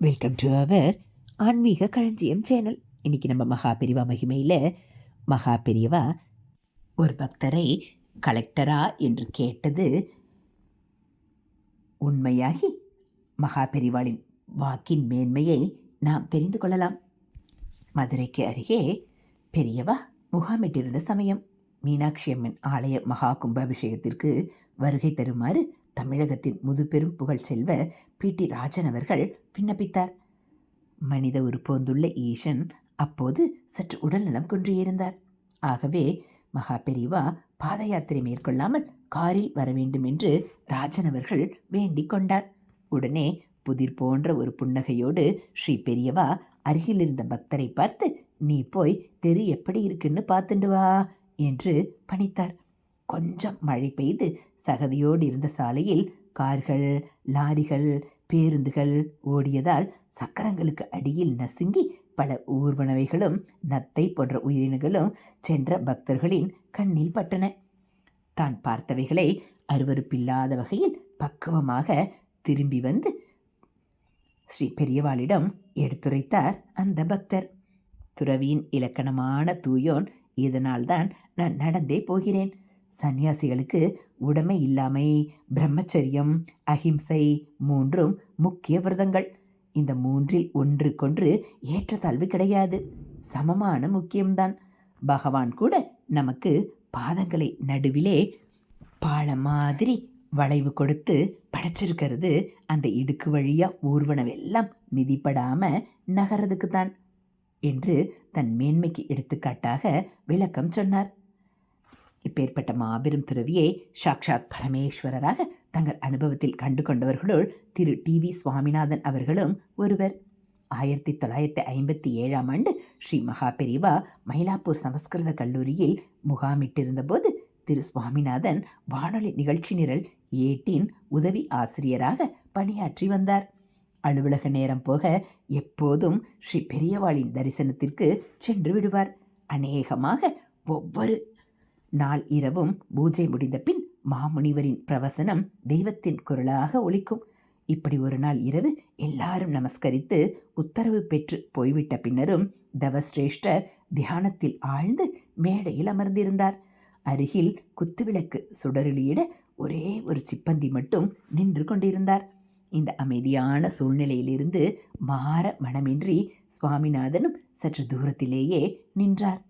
Welcome to our ஆன்மீக களஞ்சியம் channel இன்றைக்கி நம்ம மகா பெரிவா மகிமையில் மகா பெரியவா ஒரு பக்தரை கலெக்டரா என்று கேட்டது உண்மையாகி மகா பெரிவாளின் வாக்கின் மேன்மையை நாம் தெரிந்து கொள்ளலாம். மதுரைக்கு அருகே பெரியவா முகாமிட்டிருந்த சமயம் மீனாட்சி அம்மன் ஆலய மகா கும்பாபிஷேகத்திற்கு வருகை தருமாறு தமிழகத்தின் முதுபெரும் புகழ் செல்வ பி. டி. ராஜன் அவர்கள் விண்ணப்பித்தார். மனித உருப்போந்துள்ள ஈசன் அப்போது சற்று உடல்நலம் குன்றியிருந்தார். ஆகவே மகா பெரிவா பாத யாத்திரை மேற்கொள்ளாமல் காரில் வர வேண்டும் என்று ராஜன் அவர்கள் வேண்டிக் கொண்டார். உடனே புதிர் போன்ற ஒரு புன்னகையோடு ஸ்ரீ பெரியவா அருகில் இருந்த பக்தரை பார்த்து நீ போய் தெரு எப்படி இருக்குன்னு பார்த்துண்டு வா என்று பணித்தார். கொஞ்சம் மழை பெய்து சகதியோடு இருந்த சாலையில் கார்கள் லாரிகள் பேருந்துகள் ஓடியதால் சக்கரங்களுக்கு அடியில் நசுங்கி பல ஊர்வனவைகளும் நத்தை போன்ற உயிரினங்களும் சென்ற பக்தர்களின் கண்ணில் பட்டன. தான் பார்த்தவைகளை அருவருப்பில்லாத வகையில் பக்குவமாக திரும்பி வந்து ஸ்ரீ பெரியவாளிடம் எடுத்துரைத்தார் அந்த பக்தர். துறவியின் இலக்கணமான தூயோன் இதனால்தான் நான் நடந்தே போகிறேன். சந்நியாசிகளுக்கு உடைமை இல்லாமை பிரம்மச்சரியம் அஹிம்சை மூன்றும் முக்கிய விரதங்கள். இந்த மூன்றில் ஒன்றுக்கொன்று ஏற்றத்தாழ்வு கிடையாது. சமமான முக்கியம்தான். பகவான் கூட நமக்கு பாதங்களை நடுவிலே பாலம் மாதிரி வளைவு கொடுத்து படைச்சிருக்கிறது. அந்த இடுக்கு வழியாக ஊர்வனவெல்லாம் மிதிப்படாமல் நகரதுக்கு தான் என்று தன் மேன்மைக்கு எடுத்துக்காட்டாக விளக்கம் சொன்னார். இப்பேற்பட்ட மாபெரும் துறவியை சாக்ஷாத் பரமேஸ்வரராக தங்கள் அனுபவத்தில் கண்டு கொண்டவர்களுள் திரு டி வி சுவாமிநாதன் அவர்களும் ஒருவர். ஆயிரத்தி தொள்ளாயிரத்தி ஐம்பத்தி ஏழாம் ஆண்டு ஸ்ரீ மகா பெரிவா மயிலாப்பூர் சமஸ்கிருத கல்லூரியில் முகாமிட்டிருந்தபோது திரு சுவாமிநாதன் வானொலி நிகழ்ச்சி நிரல் ஏட்டின் உதவி ஆசிரியராக பணியாற்றி வந்தார். அலுவலக நேரம் போக எப்போதும் ஸ்ரீ பெரியவாளின் தரிசனத்திற்கு சென்று விடுவார். அநேகமாக ஒவ்வொரு நாள் இரவும் பூஜை முடிந்த பின் மாமுனிவரின் பிரவசனம் தெய்வத்தின் குரலாக ஒலிக்கும். இப்படி ஒரு நாள் இரவு எல்லாரும் நமஸ்கரித்து உத்தரவு பெற்று போய்விட்ட பின்னரும் தவஸ்ரேஷ்டர் தியானத்தில் ஆழ்ந்து மேடையில் அமர்ந்திருந்தார். அருகில் குத்துவிளக்கு சுடருளியிட ஒரே ஒரு சிப்பந்தி மட்டும் நின்று கொண்டிருந்தார். இந்த அமைதியான சூழ்நிலையிலிருந்து மாற மனமின்றி சுவாமிநாதனும் சற்று தூரத்திலேயே நின்றார்.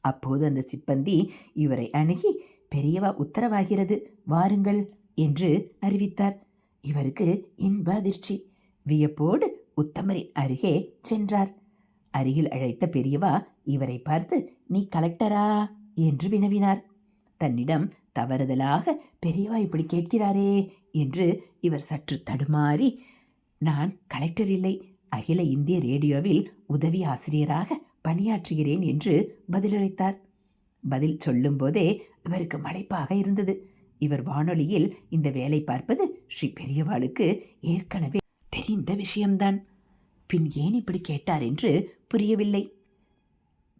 அப்போது அந்த சிப்பந்தி இவரை அணுகி பெரியவா உத்தரவாகிறது வாருங்கள் என்று அறிவித்தார். இவருக்கு இன்ப அதிர்ச்சி. வியப்போடு உத்தமரின் அருகே சென்றார். அருகில் அழைத்த பெரியவா இவரை பார்த்து நீ கலெக்டரா என்று வினவினார். தன்னிடம் தவறுதலாக பெரியவா இப்படி கேட்கிறாரே என்று இவர் சற்று தடுமாறி நான் கலெக்டர் இல்லை. அகில இந்திய ரேடியோவில் உதவி ஆசிரியராக பணியாற்றுகிறேன் என்று பதிலளித்தார். பதில் சொல்லும்போதே இவருக்கு மலைப்பாக இருந்தது. இவர் வானொலியில் இந்த வேலை பார்ப்பது ஸ்ரீ பெரியவாளுக்கு ஏற்கனவே தெரிந்த விஷயம்தான். பின் ஏன் இப்படி கேட்டார் என்று புரியவில்லை.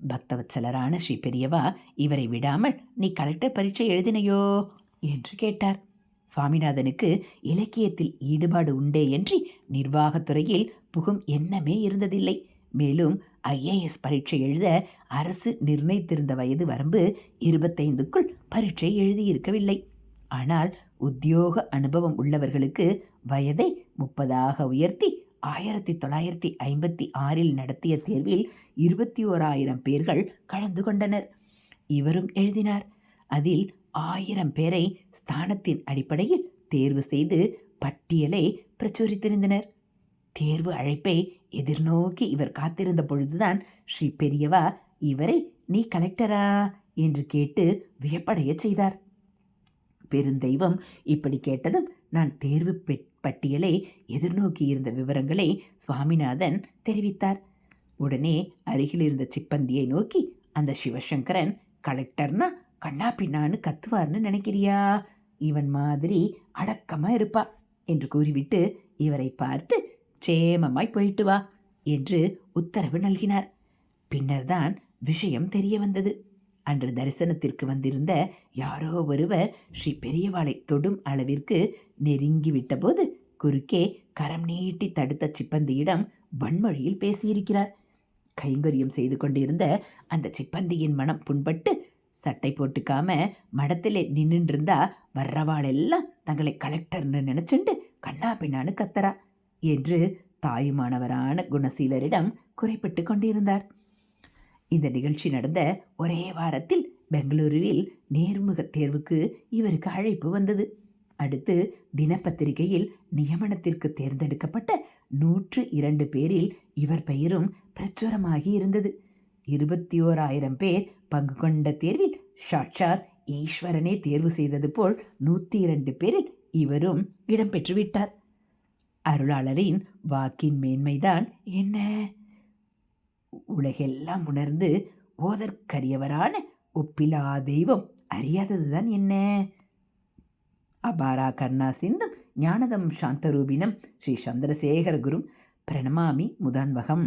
பக்தவத்சலரான ஸ்ரீ பெரியவா இவரை விடாமல் நீ கலெக்டர் பரீட்சை எழுதினையோ? என்று கேட்டார். சுவாமிநாதனுக்கு இலக்கியத்தில் ஈடுபாடு உண்டே என்று நிர்வாகத்துறையில் புகும் எண்ணமே இருந்ததில்லை. மேலும் ஐஏஎஸ் பரீட்சை எழுத அரசு நிர்ணயித்திருந்த வயது வரம்பு இருபத்தைந்துக்குள் பரீட்சை எழுதியிருக்கவில்லை. ஆனால் உத்தியோக அனுபவம் உள்ளவர்களுக்கு வயதை முப்பதாக உயர்த்தி ஆயிரத்தி தொள்ளாயிரத்தி ஐம்பத்தி ஆறில் நடத்திய தேர்வில் இருபத்தி ஓராயிரம் பேர்கள் கலந்து கொண்டனர். இவரும் எழுதினார். அதில் ஆயிரம் பேரை ஸ்தானத்தின் அடிப்படையில் தேர்வு செய்து பட்டியலை பிரச்சுரித்திருந்தனர் தேர்வு அழைப்பை எதிர்நோக்கி இவர் காத்திருந்த பொழுதுதான் ஸ்ரீ பெரியவா இவரை நீ கலெக்டரா என்று கேட்டு வியப்படைய செய்தார். பெருந்தெய்வம் இப்படி கேட்டதும் நான் தேர்வு பட்டியலை எதிர்நோக்கி இருந்த விவரங்களை சுவாமிநாதன் தெரிவித்தார். உடனே அருகில் இருந்த சிப்பந்தியை நோக்கி அந்த சிவசங்கரன் கலெக்டர்னா கண்ணா பின்னான்னு கத்துவார்னு நினைக்கிறியா? இவன் மாதிரி அடக்கமாக இருப்பா என்று கூறிவிட்டு இவரை பார்த்து சேமமாய் போயிட்டு வா என்று உத்தரவு நல்கினார். பின்னர்தான் விஷயம் தெரிய வந்தது. அன்று தரிசனத்திற்கு வந்திருந்த யாரோ ஒருவர் ஸ்ரீ பெரியவாளை தொடும் அளவிற்கு நெருங்கி விட்டபோது குறுக்கே கரம் நீட்டி தடுத்த சிப்பந்தியிடம் வன்மொழியில் பேசியிருக்கிறார். கைங்கரியம் செய்து கொண்டிருந்த அந்த சிப்பந்தியின் மனம் புண்பட்டு சட்டை போட்டுக்காம மடத்திலே நின்றுருந்தா வர்றவாளெல்லாம் தங்களை கலெக்டர்னு நினைச்சுண்டு கண்ணா பின்னான்னு கத்தரா என்று தாயுமானவரான குணசீலரிடம் குறைப்பட்டு கொண்டிருந்தார். இந்த நிகழ்ச்சி நடந்த ஒரே வாரத்தில் பெங்களூருவில் நேர்முக தேர்வுக்கு இவருக்கு அழைப்பு வந்தது. அடுத்து தினப்பத்திரிகையில் நியமனத்திற்கு தேர்ந்தெடுக்கப்பட்ட நூற்று இரண்டு பேரில் இவர் பெயரும் பிரச்சுரமாகி இருந்தது. இருபத்தி ஓராயிரம் பேர் பங்கு கொண்ட தேர்வில் சாட்சாத் ஈஸ்வரனே தேர்வு செய்தது போல் நூற்றி இரண்டு பேரில் இவரும் இடம்பெற்று விட்டார் அருளாளரின் வாக்கின் மேன்மைதான் என்ன? உலகெல்லாம் உணர்ந்து ஓதற்கரியவரான ஒப்பிலா தெய்வம் அறியாததுதான் என்ன? அபாரா கர்ணா சிந்தும் ஞானதம் சாந்தரூபினம் ஸ்ரீ சந்திரசேகர குரும் பிரணமாமி முதான்வகம்.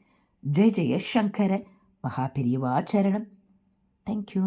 ஜெய ஜெய சங்கர மகா பெரியவாச்சரணம் தேங்க்யூ